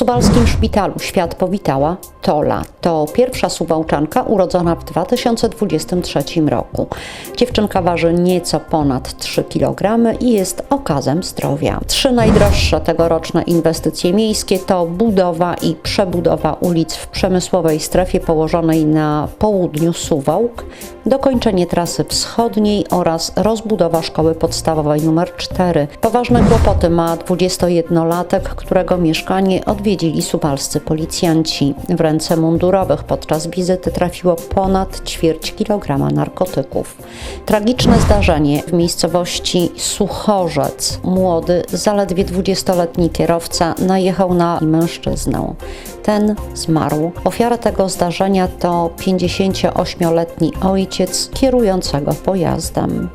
suwalskim szpitalu świat powitała Tola. To pierwsza suwałczanka urodzona w 2023 roku. Dziewczynka waży nieco ponad 3 kg i jest okazem zdrowia. Trzy najdroższe tegoroczne inwestycje miejskie to budowa i przebudowa ulic w przemysłowej strefie położonej na południu Suwałk, dokończenie trasy wschodniej oraz rozbudowa szkoły podstawowej nr 4. Poważne kłopoty ma 21-latek, którego mieszkanie odwiedzili suwalscy policjanci. W ręce mundurowych podczas wizyty trafiło ponad ćwierć kilograma narkotyków. Tragiczne zdarzenie w miejscowości Suchorzec. Młody, zaledwie 20-letni kierowca najechał na mężczyznę. Ten zmarł. Ofiara tego zdarzenia to 58-letni ojciec kierującego pojazdem.